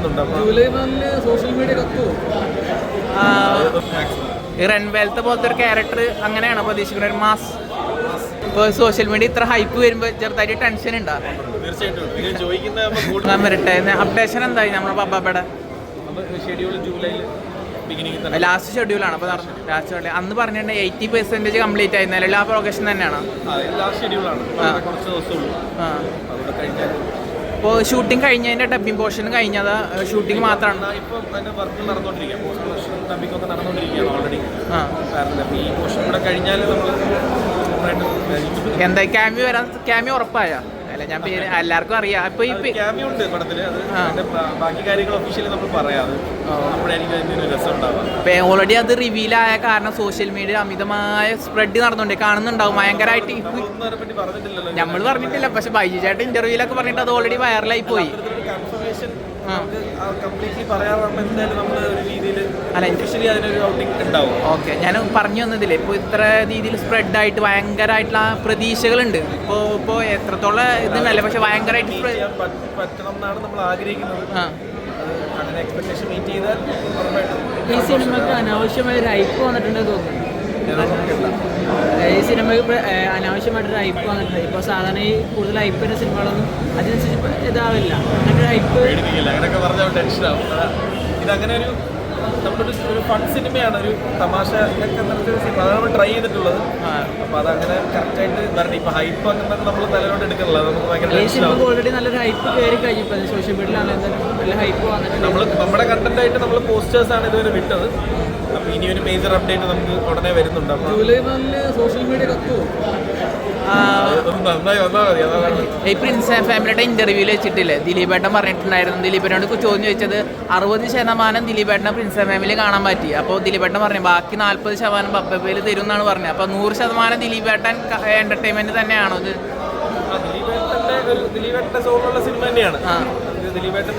July നാലിന് social media കത്തുവോ ഈ റൺവേലത്തെ പോലത്തെ ഒരു ക്യാരക്ടർ അങ്ങനെയാണ് പ്രതീക്ഷിക്കുന്നത്. ഒരു മാസ് ഇപ്പോൾ സോഷ്യൽ മീഡിയ ഇത്ര ഹൈപ്പ് വരുമ്പോൾ ചെറുതായിട്ട് ടെൻഷൻ ഉണ്ടാകും തീർച്ചയായിട്ടും. വരട്ടെ അപ്ഡേഷൻ എന്തായി നമ്മുടെ പബ്ബയുടെ ഷെഡ്യൂൾ ജൂലൈയിൽ ലാസ്റ്റ് ഷെഡ്യൂളാണ് അപ്പോൾ ലാസ്റ്റ് ഷെഡ്യൂൾ അന്ന് പറഞ്ഞിട്ടുണ്ടെങ്കിൽ എയ്റ്റി പെർസെന്റേജ് കംപ്ലീറ്റ് ആയി നിലവിൽ ആ പ്രൊഗഷൻ തന്നെയാണ് ലാസ്റ്റ് ഷെഡ്യൂളാണ് കുറച്ച് ദിവസമുള്ളൂ ആ. കഴിഞ്ഞാൽ ഇപ്പോൾ ഷൂട്ടിംഗ് കഴിഞ്ഞതിന്റെ ഡബിങ് പോർഷൻ കഴിഞ്ഞത് ഷൂട്ടിംഗ് മാത്രമാണ് ഇപ്പം അതിന്റെ വർക്ക് നടന്നുകൊണ്ടിരിക്കുക പോസ്റ്റ് പ്രൊഡക്ഷൻ ഡബിംഗ് ഒക്കെ നടന്നുകൊണ്ടിരിക്കുകയാണ് ഓൾറെഡി ആ. കാരണം ഈ പോർഷൻ കൂടെ കഴിഞ്ഞാൽ നമ്മൾ എന്താ ക്യാമി വരാൻ ക്യാമി ഉറപ്പായ? അല്ല ഞാൻ പേര് എല്ലാവർക്കും അറിയാം. അപ്പൊ ഈ ഉണ്ട് പടത്തിൽ. ബാക്കി കാര്യങ്ങൾ ഒഫീഷ്യലി നമ്മൾ പറയാം ഓൾറെഡി അത് റിവീൽ ആയ കാരണം സോഷ്യൽ മീഡിയ അമിതമായ സ്പ്രെഡ് നടന്നുണ്ട്. കാണുന്നുണ്ടാവും. ഭയങ്കരമായിട്ട് നമ്മൾ പറഞ്ഞിട്ടില്ല. പക്ഷെ ബൈജു ചേട്ടൻ ഇന്റർവ്യൂലൊക്കെ പറഞ്ഞിട്ട് അത് ഓൾറെഡി വൈറലായി പോയി. എന്തായാലും നമ്മൾ ഒരു രീതിയിൽ അല്ല, അതിനൊരു ഔട്ടിംഗ് ഉണ്ടാവും. ഓക്കെ ഞാൻ പറഞ്ഞു വന്നതില്ലേ ഇപ്പോൾ ഇത്ര രീതിയിൽ സ്പ്രെഡ് ആയിട്ട് ഭയങ്കരമായിട്ടുള്ള പ്രതീക്ഷകളുണ്ട്. ഇപ്പോൾ ഇപ്പോൾ എത്രത്തോളം ഇതുണ്ടല്ലേ പക്ഷെ ഭയങ്കരമായിട്ട് പറ്റണം എന്നാണ് നമ്മൾ ആഗ്രഹിക്കുന്നത്. അങ്ങനെ എക്സ്പെക്ടേഷൻ മീറ്റ് ചെയ്താൽ ഈ സിനിമക്ക് അനാവശ്യമായ ഒരു ഹൈപ്പ് വന്നിട്ടുണ്ടെന്ന് തോന്നുന്നു. ഈ സിനിമയ്ക്ക് അനാവശ്യമായിട്ടൊരു ഹൈപ്പ് വന്നിട്ടുണ്ട്. ഇപ്പോൾ സാധാരണ ഈ കൂടുതൽ ഹൈപ്പിന്റെ സിനിമകളൊന്നും അതിനനുസരിച്ച് ഇതാവില്ല. അങ്ങനെ ഹൈപ്പ് അങ്ങനെയൊക്കെ പറഞ്ഞാൽ ടെൻഷനാവും ഇതങ്ങനെ ഒരു നമ്മളൊരു ഒരു ഫൺ സിനിമയാണ് ഒരു തമാശ ഒക്കെ നിറച്ചൊരു സിനിമ അതാണ് നമ്മൾ ട്രൈ ചെയ്തിട്ടുള്ളത് അപ്പൊ അതങ്ങനെ കറക്റ്റായിട്ട് വരണം. ഇപ്പോൾ ഹൈപ്പ് അങ്ങനെ നമ്മൾ തലയിലോട്ട് എടുക്കണില്ല. നമുക്ക് ഭയങ്കര ഓൾറെഡി നല്ലൊരു ഹൈപ്പ് കയറി കഴിഞ്ഞു. സോഷ്യൽ മീഡിയയിലാണ് നല്ല ഹൈപ്പ് വന്നിട്ടുണ്ട്. നമ്മൾ നമ്മുടെ കണ്ടന്റ് ആയിട്ട് നമ്മൾ പോസ്റ്റേഴ്സ് ആണ് ഇതുവരെ വിട്ടത്. അപ്പോൾ ഇനി ഒരു മേജർ അപ്ഡേറ്റ് നമുക്ക് ഉടനെ വരുന്നുണ്ട്. അപ്പോൾ ജൂലൈ നാലിൽ സോഷ്യൽ മീഡിയ കത്തുമോ പ്രിൻസ് ഫാമിലിയുടെ ഇന്റർവ്യൂവിൽ വെച്ചിട്ടില്ലേ? ദിലീപേട്ടൻ പറഞ്ഞിട്ടുണ്ടായിരുന്നു. ദിലീപേട്ടനോട് ചോദ്യം ചോദിച്ചത് അറുപത് ശതമാനം ദിലീപേട്ടനെ പ്രിൻസ് ആൻഡ് ഫാമിലി കാണാൻ പറ്റി. അപ്പോൾ ദിലീപേട്ടൻ പറഞ്ഞു ബാക്കി നാൽപ്പത് ശതമാനം പപ്പയിൽ തരും എന്നാണ് പറഞ്ഞത്. അപ്പോൾ നൂറ് ശതമാനം ദിലീപേട്ടൻ എന്റർടൈൻമെന്റ് തന്നെയാണോ ഇത്? സിനിമ തന്നെയാണ്. ആ. ഇത് ദിലീപേട്ടൻ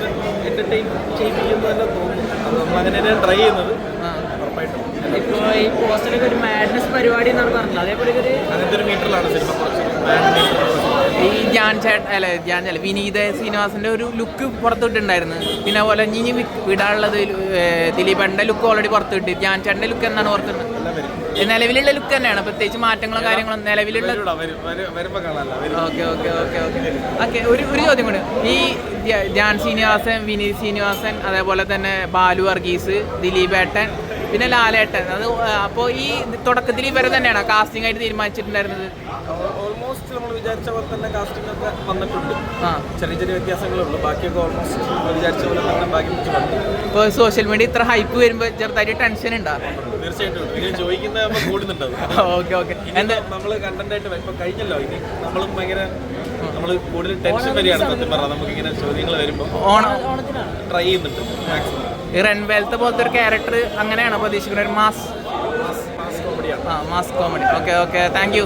എന്റർടൈൻ ചെയ്യിപ്പിക്കുന്നു തന്നെ തോന്നുന്നു. അത് നമ്മൾ അങ്ങനെ ട്രൈ ചെയ്യുന്നത് ഇപ്പോൾ ഈ പോസ്റ്ററിലൊക്കെ ഒരു മാഡ്നസ് പരിപാടി എന്നാണ് പറഞ്ഞത്. അതേപോലെ ഒരു ഈ ജാൻ ചേട്ട അല്ല ജാൻ അല്ല വിനീത ശ്രീനിവാസിന്റെ ഒരു ലുക്ക് പുറത്തുവിട്ടുണ്ടായിരുന്നു പിന്നെ അതുപോലെ ഇനി വിടാനുള്ളത് ദിലീപന്റെ ലുക്ക് ഓൾറെഡി പുറത്തുവിട്ട്. ജാൻ ചേട്ടന്റെ ലുക്ക് എന്നാണ് എല്ലാം നിലവിലുള്ള ലുക്ക് തന്നെയാണ്. പ്രത്യേകിച്ച് മാറ്റങ്ങളും കാര്യങ്ങളും നിലവിലുള്ള okay okay okay okay. Okay ഒരു ഒരു ചോദ്യം കൂടി. ഈ ജാൻ ശ്രീനിവാസൻ വിനീത് ശ്രീനിവാസൻ അതേപോലെ തന്നെ ബാലു വർഗീസ് ദിലീപേട്ടൻ പിന്നെ ലാലേട്ടൻ. അത് അപ്പോൾ ഈ തുടക്കത്തിൽ ഇവരെ തന്നെയാണ് കാസ്റ്റിംഗ് ആയിട്ട് തീരുമാനിച്ചിട്ടുണ്ടായിരുന്നത്? ഓൾമോസ്റ്റ് നമ്മൾ വിചാരിച്ച പോലെ തന്നെ കാസ്റ്റിംഗ് ഒക്കെ വന്നിട്ടുണ്ട്. ആ. ചെറിയ ചെറിയ വ്യത്യാസങ്ങളേ ഉള്ളൂ. ബാക്കിയൊക്കെ ഓൾമോസ്റ്റ് വിചാരിച്ച പോലെ തന്നെ ബാക്കി ഇപ്പോൾ സോഷ്യൽ മീഡിയ ഇത്ര ഹൈപ്പ് വരുമ്പോൾ ചെറുതായിട്ട് ടെൻഷൻ ഉണ്ടാ? തീർച്ചയായിട്ടും ചോദിക്കുന്ന കൂടുന്നുണ്ടാവും. കൂടുന്നുണ്ട് ഓക്കെ ഓക്കെ. എന്താ? നമ്മൾ കണ്ടന്റ് ആയിട്ട് ഇപ്പൊ കഴിഞ്ഞല്ലോ. ഇനി നമ്മളും ഭയങ്കര നമ്മൾ കൂടുതൽ ടെൻഷൻ വരികയാണ് സത്യം പറഞ്ഞാൽ നമുക്ക് ഇങ്ങനെ ചോദ്യങ്ങൾ വരുമ്പോൾ ഓണം ട്രൈ ചെയ്യുന്നുണ്ട്. മാക്സിമം ഈ റൺവേലത്തെ പോലത്തെ ഒരു ക്യാരക്ടർ അങ്ങനെയാണ് പ്രതീക്ഷിക്കുന്നത്. ഒരു മാസ് മാസ് കോമഡിയാണ് ആ mass comedy okay okay thank you